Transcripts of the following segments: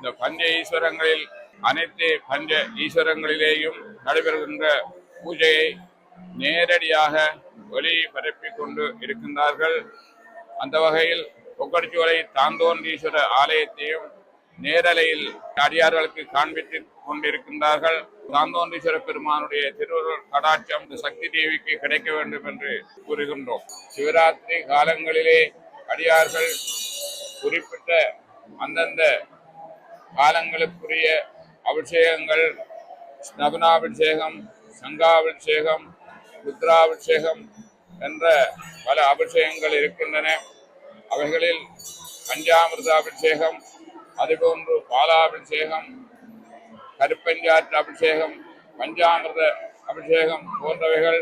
இந்த பஞ்ச ஈஸ்வரங்களில் அனைத்து பஞ்ச ஈஸ்வரங்களிலேயும் நடைபெறுகின்ற பூஜையை நேரடியாக ஒளிபரப்பிக் கொண்டு இருக்கின்றார்கள். அந்த வகையில் பொக்கடிச்சோலை தாந்தோன்றீஸ்வர ஆலயத்தையும் நேரலையில் அடியார்களுக்கு காண்பித்து கொண்டிருக்கின்றார்கள். தாந்தோன்றீஸ்வர பெருமானுடைய திருவருள் கடாட்சம் சக்தி தேவிக்கு கிடைக்க வேண்டும் என்று கூறுகின்றோம். சிவராத்திரி காலங்களிலே அடியார்கள் குறிப்பிட்ட அந்தந்த காலங்களுக்குரிய அபிஷேகங்கள் ஸ்நபனாபிஷேகம் சங்காபிஷேகம் ருத்ராபிஷேகம் என்ற பல அபிஷேகங்கள் இருக்கின்றன. அவைகளில் பஞ்சாமிர்த அபிஷேகம் அதுபோன்று பாலாபிஷேகம் கருப்பஞ்சாற்று அபிஷேகம் பஞ்சாமிர்த அபிஷேகம் போன்றவைகள்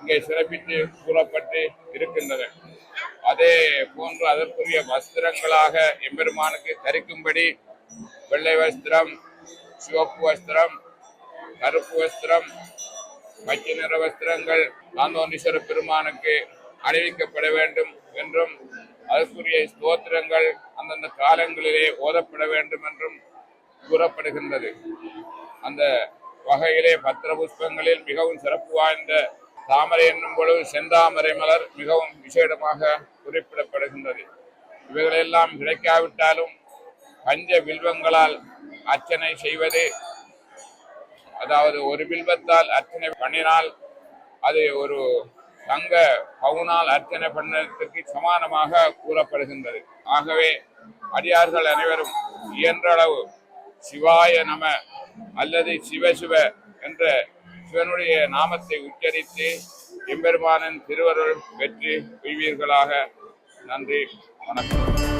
இங்கே சிறப்பித்து கூறப்பட்டு இருக்கின்றன. அதே போன்று அதற்குரிய வஸ்திரங்களாக எம்பெருமானுக்கு தரிக்கும்படி வெள்ளை வஸ்திரம் சிவப்பு வஸ்திரம் கருப்பு வஸ்திரம் பச்சை நிற வஸ்திரங்கள் தாந்தோனீஸ்வர பெருமானுக்கு அணிவிக்கப்பட வேண்டும் என்றும் அதற்குரிய ஸ்தோத்திரங்கள் அந்தந்த காலங்களிலே ஓதப்பட வேண்டும் என்றும் கூறப்படுகின்றது. அந்த வகையிலே பத்திர புஷ்பங்களில் மிகவும் சிறப்பு வாய்ந்த தாமரை என்னும் பொழுது செந்தாமரை மலர் மிகவும் விசேடமாக குறிப்பிடப்படுகின்றது. இவைகளெல்லாம் கிடைக்காவிட்டாலும் பஞ்ச வில்வங்களால் அர்ச்சனை செய்வது. அதாவது ஒரு வில்வத்தால் அர்ச்சனை பண்ணினால் அது ஒரு தங்க பவுனால் அர்ச்சனை பண்ணதற்கு சமானமாக கூறப்படுகின்றது. ஆகவே அடியார்கள் அனைவரும் இயன்றளவு சிவாய நம அல்லது சிவசிவ என்ற சிவனுடைய நாமத்தை உச்சரித்து எம்பெருமானின் திருவருள் வெற்றி பெறுவீர்களாக நன்றி வணக்கம்.